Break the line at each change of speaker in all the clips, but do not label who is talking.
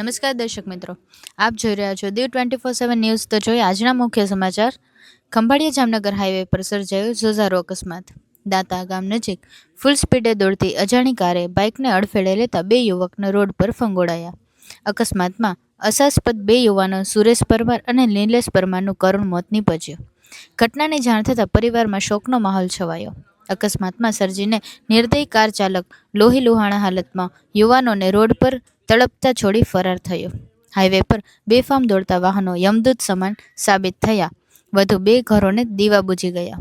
નમસ્કાર દર્શક મિત્રો, આપ જોઈ રહ્યા છો Diu twenty four seven news તો જોઈએ આજના મુખ્ય સમાચાર. ખંભાળિયા જામનગર હાઈવે પર સર્જાયો જોઝારો અકસ્માત. દાંતા ગામ નજીક ફૂલ સ્પીડે દોડતી અજાણી કારે બાઇકને અડફેડે લેતા બે યુવકને રોડ પર ફંગોળાયા. અકસ્માતમાં અસાસ્પદ બે યુવાનો સુરેશ પરમાર અને નિલેશ પરમારનું કરુણ મોત નીપજ્યું. ઘટનાની જાણ થતાં પરિવારમાં શોકનો માહોલ છવાયો. અકસ્માતમાં સર્જીને નિર્દય કાર ચાલક લોહી લુહાણા હાલતમાં યુવાનોને રોડ પર તડપતા છોડી ફરાર થયો. હાઈવે પર બેફામ દોડતા વાહનો યમદૂત સમાન સાબિત થયા. વધુ બે ઘરોને દીવા બુજી ગયા.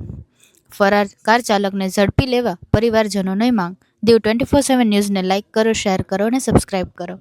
ફરાર કાર ચાલકને ઝડપી લેવા પરિવારજનોની માંગ. દીવ ટ્વેન્ટી ફોર સેવન ન્યૂઝને લાઇક કરો, શેર કરો અને સબસ્ક્રાઇબ કરો.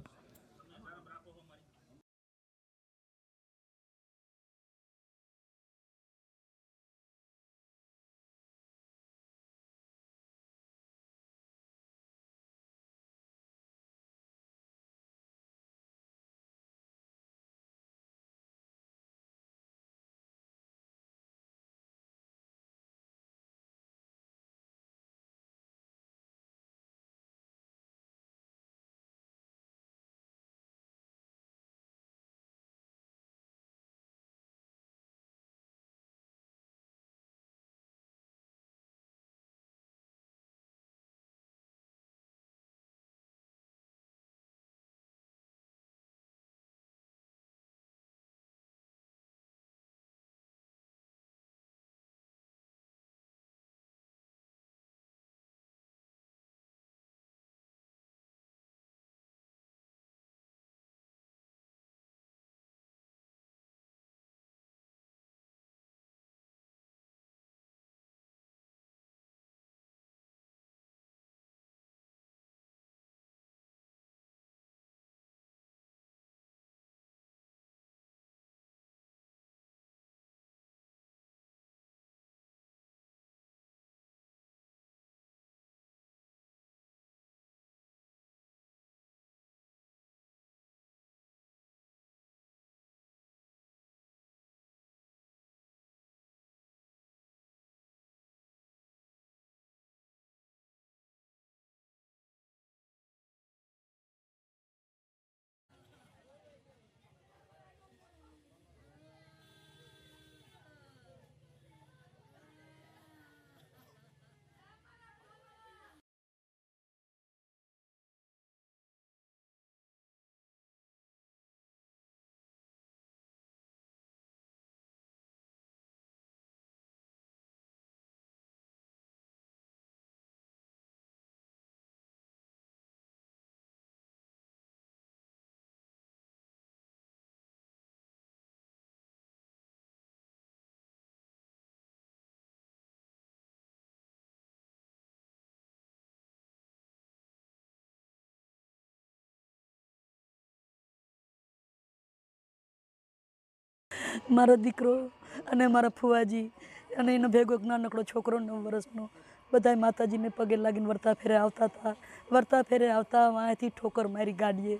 મારો દીકરો અને મારા ફુવાજી અને એનો ભેગો એક નાનકડો છોકરો નવ વર્ષનો. બધાય માતાજીને પગે લાગીને વર્તા ફેરે આવતા હતા. વર્તા ફેરે આવતા અહીંથી ઠોકર મારી ગાડીએ.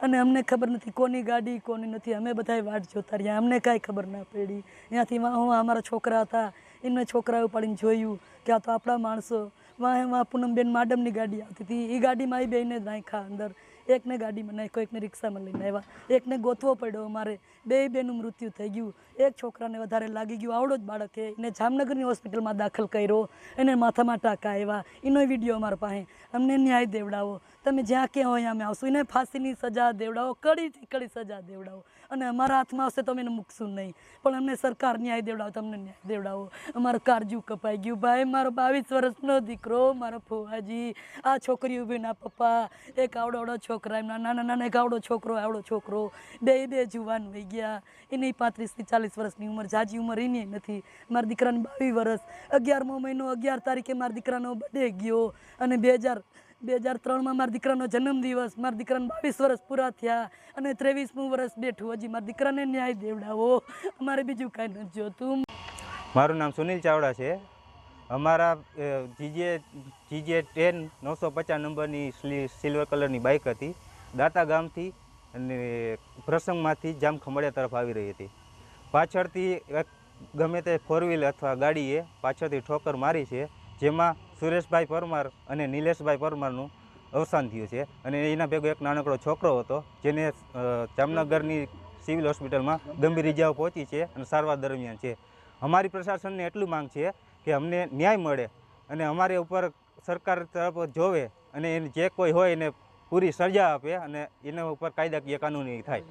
અને અમને ખબર નથી કોની ગાડી, કોની નથી. અમે બધાય વાટ જોતા રહ્યા. અમને કાંઈ ખબર ના પડી. ત્યાંથી વાં હું અમારા છોકરા હતા. એમને છોકરાઓ ઉપાડીને જોયું કે આ તો આપણા માણસો. વાં વાં પૂનમબેન માડમની ગાડી આવતી હતી. એ ગાડીમાં એ બેને નાખ્યા અંદર. એકને ગાડીમાં નાખ્યો, એકને રિક્ષામાં લઈને આવ્યા. એકને ગોતવો પડ્યો અમારે. બે બેનું મૃત્યુ થઈ ગયું. એક છોકરાને વધારે લાગી ગયું. આવડો જ બાળક છે એને જામનગરની હોસ્પિટલમાં દાખલ કર્યો. એને માથામાં ટાંકા આવ્યા. એનો વીડિયો અમારા પાસે. અમને ન્યાય દેવડાવો. તમે જ્યાં ક્યાં હોય અમે આવશું. એને ફાંસીની સજા દેવડાવો. કડીથી કડી સજા દેવડાવો. અને અમારા હાથમાં આવશે તો અમે એને મૂકશું નહીં. પણ અમને સરકાર ન્યાય દેવડાવો, તમને ન્યાય દેવડાવો. અમારું કાળજું કપાઈ ગયું. ભાઈ, મારો બાવીસ વર્ષનો દીકરો, મારો ફુવાજી, આ છોકરી ઊભીના પપ્પા. એક આવડો આવડો છોકરા, એમના નાના નાના એક આવડો છોકરો આવડો છોકરો. બે બે જુવાન વહી ગયા. એની પાંત્રીસથી ચાલીસ વર્ષની ઉંમર જાજી ઉંમર એની નથી. મારા દીકરાને બાવીસ વર્ષ. અગિયારમો મહિનો, અગિયાર તારીખે મારા દીકરાનો બર્થડે ગયો અને બે હજાર બે હજાર ત્રણમાં મારા દીકરાનો જન્મદિવસ. મારા દીકરાને બાવીસ વર્ષ પૂરા થયા અને ત્રેવીસમું વર્ષ બેઠું. હજી મારા દીકરાને ન્યાય દેવડાવો. અમારે બીજું કાંઈ નથી જોતું
મારું નામ સુનિલ ચાવડા છે. અમારા જીજે જીજે ટેન નવસો પચાસ નંબરની સિલ્વર કલરની બાઇક હતી. દાતા ગામથી અને પ્રસંગમાંથી જામ ખંભાળિયા તરફ આવી રહી હતી. પાછળથી એક ગમે તે ફોર વ્હીલ અથવા ગાડીએ પાછળથી ઠોકર મારી છે, જેમાં સુરેશભાઈ પરમાર અને નિલેશભાઈ પરમારનું અવસાન થયું છે. અને એના ભેગો એક નાનકડો છોકરો હતો, જેને જામનગરની સિવિલ હોસ્પિટલમાં ગંભીર ઇજાઓ પહોંચી છે અને સારવાર દરમિયાન છે. અમારી પ્રશાસનને એટલું માંગ છે કે અમને ન્યાય મળે અને અમારે ઉપર સરકાર તરફ જોવે અને એને જે કોઈ હોય એને પૂરી સજા આપે અને એના ઉપર કાયદાકીય કાનૂની થાય.